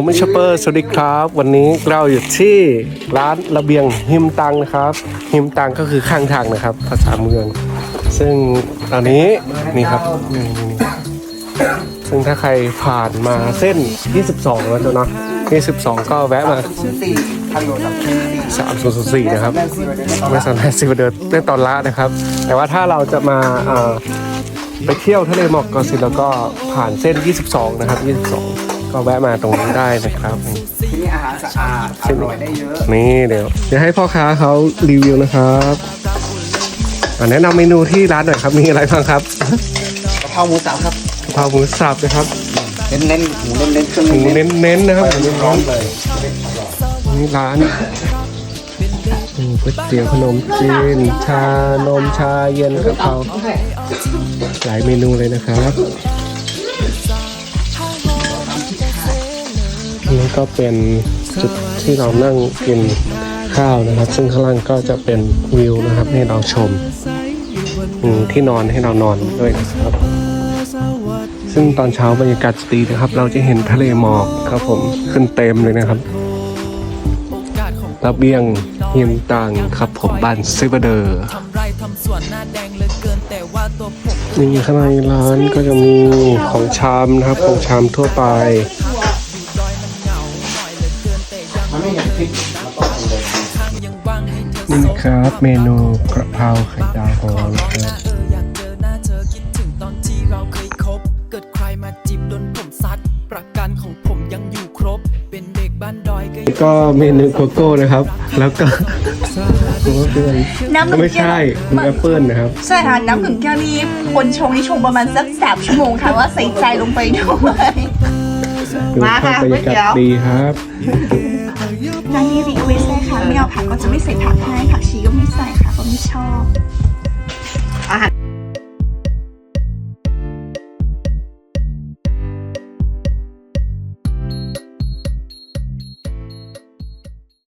ผมเป็นชอปเปอร์ สวัสดีครับ วันนี้เราอยู่ที่ร้านระเบียงหิมตังนะครับ หิมตังก็คือข้างทางนะครับ ภาษาเมือง ซึ่งตอนนี้นี่ครับนี่นี่ซึ่งถ้าใครผ่านมาเส้น 22 แล้วจ้ะเนาะ22 ก็แวะมาสี่ทางโลตัดสี่3004นะครับไม่สามารถสิบเดินได้ตอนละนะครับ แต่ว่าถ้าเราจะมาเอ่อไปเที่ยวทะเลหมอกกาะสิแล้วก็ผ่านเส้น 22 นะครับ 22 ก็แวะมาตรงนี้ได้นะครับ ที่นี่อาหารสะอาดอร่อยได้เยอะ นี่เดี๋ยวเดี๋ยวให้พ่อค้าเขารีวิวนะครับอะแนะนำเมนูที่ร้านหน่อยครับมีอะไรบ้างครับกะเพราหมูสับครับกะเพราหมูสับนะครับเน้นเน้นๆหมูเน้นเน้นๆเครื่องหมูเน้นเน้นๆนะครับหมูร้เน้อนนเลยๆนี่ร้านอืมก๋วยเตี๋ยวขนมจีน ชานมชาเย็นกะเพราหลายเมนูเลยนะครับ นี่ก็เป็นจุดที่เรานั่งกินข้าวนะครับ ซึ่งข้างล่างก็จะเป็นวิวนะครับให้เราชมที่นอนให้เรานอนด้วยนะครับ ซึ่งตอนเช้าบรรยากาศดีนะครับ เราจะเห็นทะเลหมอกครับผมขึ้นเต็มเลยนะครับระเบียงหิมตังครับผมบ้านซิเบเดอร์ทำไรทำสวนหน้าแดอเกินแต่ว่าตัวผมนี่ข้างในร้านก็จะมีของชามนะครับ ของชามทั่วไป มันไม่เห็นพริกมันต้องทำเลยข้างยังว่างให้เธอนี่ส่งครับเมนูกระเพราไข่ดาวของเรานะครับเอออยากเจอหน้าเธอคิดถึงตอนที่เราเคยคบเกิดใครมาจีบโดนผมซัดประกันของผมยังอยู่ครบเป็นเด็กบ้านดอยก็ยังก็เมนูโกโก้นะครับ แล้วก็ตัวเพื่อนน้ำหนึ่งไม่แก้วใช่มีแอปเปิลนะครับ ใช่ค่ะ น้ำหนึ่งแก้วนี้คนชงนี่ชงประมาณสักสามชั่วโมงค่ะว่าใส่ใจลงไปด้วยดูมาภาค่ะพบรรยากาศก๋วยเตี๋ยวดีครับ ร้านนี่รีเควสได้ค่ะไม่เอาผักก็จะไม่ใส่ผักให้ผักชีก็ไม่ใส่ค่ะก็ไม่ชอบอาหาร